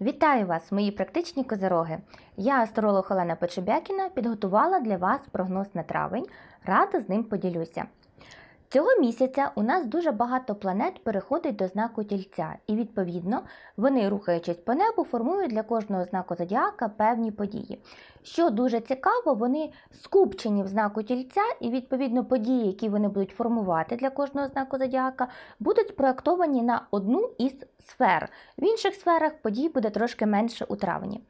Вітаю вас, мої практичні козороги. Я, астролог Олена Почебякіна, підготувала для вас прогноз на травень. Рада з ним поділюся. Цього місяця у нас дуже багато планет переходить до знаку тільця, і відповідно вони, рухаючись по небу, формують для кожного знаку зодіака певні події. Що дуже цікаво, вони скупчені в знаку тільця, і відповідно події, які вони будуть формувати для кожного знаку зодіака, будуть спроектовані на одну із сфер. В інших сферах подій буде трошки менше у травні.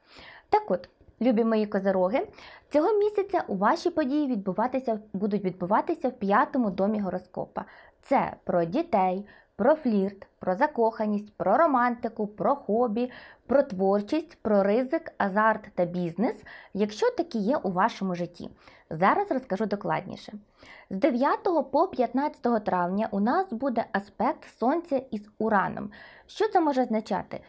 Так от, любі мої козороги, цього місяця у ваші події відбуватися, будуть відбуватися в п'ятому домі гороскопа. Це про дітей, про флірт, про закоханість, про романтику, про хобі, про творчість, про ризик, азарт та бізнес, якщо такі є у вашому житті. Зараз розкажу докладніше. З 9 по 15 травня у нас буде аспект Сонця із Ураном. Що це може означати?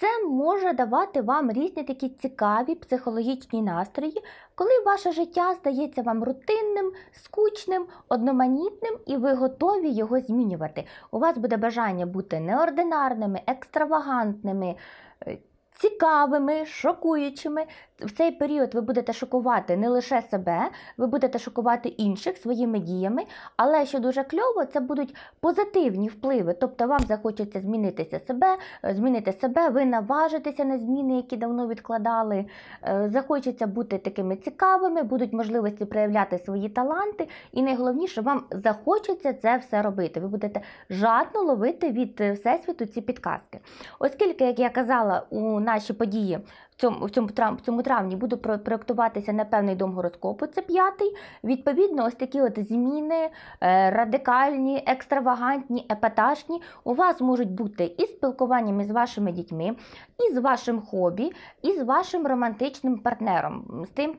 Це може давати вам різні такі цікаві психологічні настрої, коли ваше життя здається вам рутинним, скучним, одноманітним, і ви готові його змінювати. У вас буде бажання бути неординарними, екстравагантними. Цікавими, шокуючими. В цей період ви будете шокувати не лише себе, ви будете шокувати інших своїми діями, але що дуже кльово, це будуть позитивні впливи. Тобто вам захочеться змінитися себе, е, змінити себе, ви наважитеся на зміни, які давно відкладали. е, Захочеться бути такими цікавими, будуть можливості проявляти свої таланти, і найголовніше, вам захочеться це все робити. Ви будете жадно ловити від е, всесвіту ці підказки. Оскільки, як я казала, у наші події цьому, в цьому, в цьому травні буду про- проєктуватися на певний дом гороскопу, це п'ятий. Відповідно, ось такі от зміни е, радикальні, екстравагантні, епатажні у вас можуть бути і спілкуванням із вашими дітьми, і з вашим хобі, і з вашим романтичним партнером, з тим,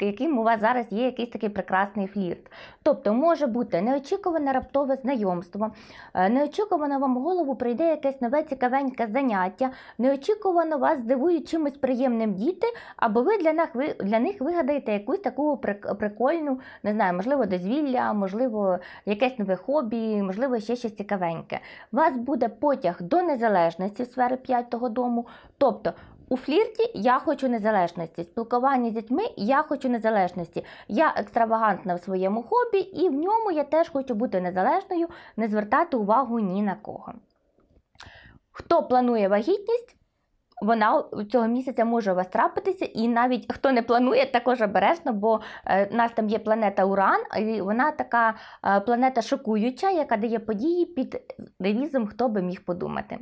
яким у вас зараз є якийсь такий прекрасний флірт. Тобто може бути неочікуване раптове знайомство, е, неочікувано вам в голову прийде якесь нове цікавеньке заняття, неочікувано вас здивують чимось приємним діти, або ви для них, для них вигадаєте якусь таку прикольну, не знаю, можливо, дозвілля, можливо, якесь нове хобі, можливо, ще щось цікавеньке. У вас буде потяг до незалежності сфери п'ятого дому. Тобто у флірті я хочу незалежності, спілкування з дітьми я хочу незалежності. Я екстравагантна в своєму хобі, і в ньому я теж хочу бути незалежною, не звертати увагу ні на кого. Хто планує вагітність, вона цього місяця може у вас трапитися, і навіть хто не планує, також обережно, бо в у нас там є планета Уран, і вона така е, планета шокуюча, яка дає події під девізом, хто би міг подумати.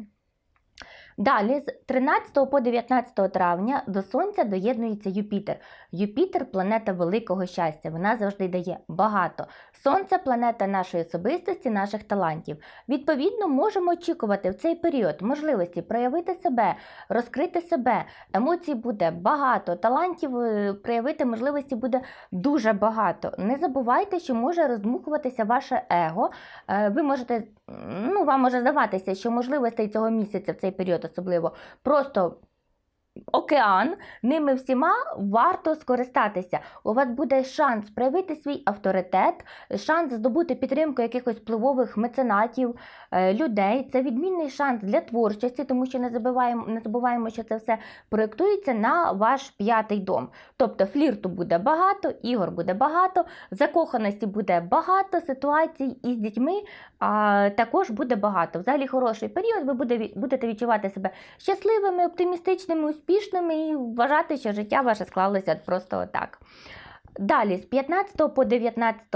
Далі, з 13 по 19 травня до Сонця доєднується Юпітер. Юпітер планета великого щастя. Вона завжди дає багато. Сонце планета нашої особистості, наших талантів. Відповідно, можемо очікувати в цей період можливості проявити себе, розкрити себе. Емоцій буде багато, талантів е, проявити можливості буде дуже багато. Не забувайте, що може роздмухуватися ваше его. Е, Ви можете, ну, вам може здаватися, що можливостей цього місяця в цей період особливо просто. Океан, ними всіма варто скористатися. У вас буде шанс проявити свій авторитет, шанс здобути підтримку якихось впливових меценатів, е, людей. Це відмінний шанс для творчості, тому що не забуваємо, не забуваємо, що це все проєктується на ваш п'ятий дом. Тобто флірту буде багато, ігор буде багато, закоханості буде багато, ситуацій із дітьми а, також буде багато. Взагалі хороший період. Ви будете відчувати себе щасливими, оптимістичними, успішними і вважати, що життя ваше склалося просто отак. Далі, з 15 по 19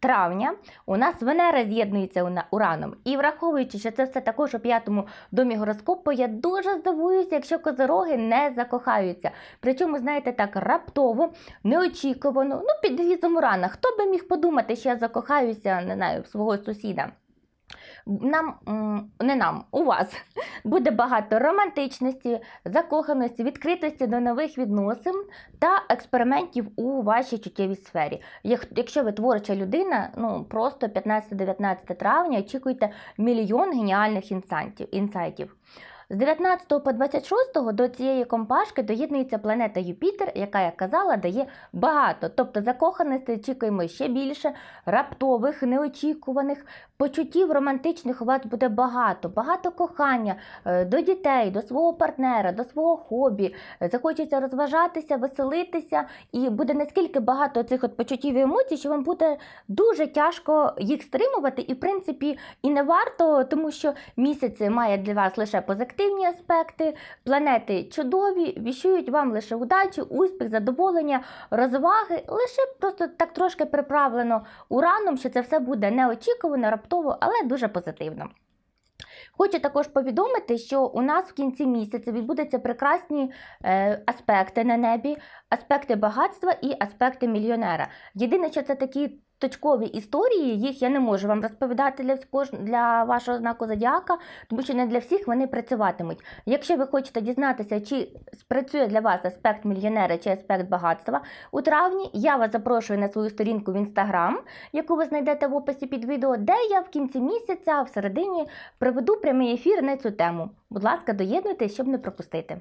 травня у нас Венера з'єднується Ураном. І враховуючи, що це все також у п'ятому домі гороскопу, я дуже здивуюся, якщо козороги не закохаються. Причому, знаєте, так раптово, неочікувано, ну під девізом Урана. Хто би міг подумати, що я закохаюся, не знаю, свого сусіда? Нам не нам, у вас буде багато романтичності, закоханості, відкритості до нових відносин та експериментів у вашій чуттєвій сфері. Як- Якщо ви творча людина, ну просто 15-19 травня очікуйте мільйон геніальних інсайтів. З 19 по 26 до цієї компашки доєднується планета Юпітер, яка, як казала, дає багато. Тобто закоханості очікуємо ще більше, раптових, неочікуваних почуттів романтичних у вас буде багато, багато кохання е, до дітей, до свого партнера, до свого хобі. Захочеться розважатися, веселитися, і буде наскільки багато цих от почуттів і емоцій, що вам буде дуже тяжко їх стримувати, і в принципі і не варто, тому що місяць має для вас лише позитивні аспекти, планети чудові, віщують вам лише удачу, успіх, задоволення, розваги, лише просто так трошки приправлено ураном, що це все буде неочікувано, раптово, але дуже позитивно. Хочу також повідомити, що у нас в кінці місяця відбудуться прекрасні е, аспекти на небі, аспекти багатства і аспекти мільйонера. Єдине, що це такі точкові історії, їх я не можу вам розповідати для, кож- для вашого знаку зодіака, тому що не для всіх вони працюватимуть. Якщо ви хочете дізнатися, чи спрацює для вас аспект мільйонера чи аспект багатства у травні, я вас запрошую на свою сторінку в інстаграм, яку ви знайдете в описі під відео, де я в кінці місяця, в середині, проведу прямий ефір на цю тему. Будь ласка, доєднуйтесь, щоб не пропустити.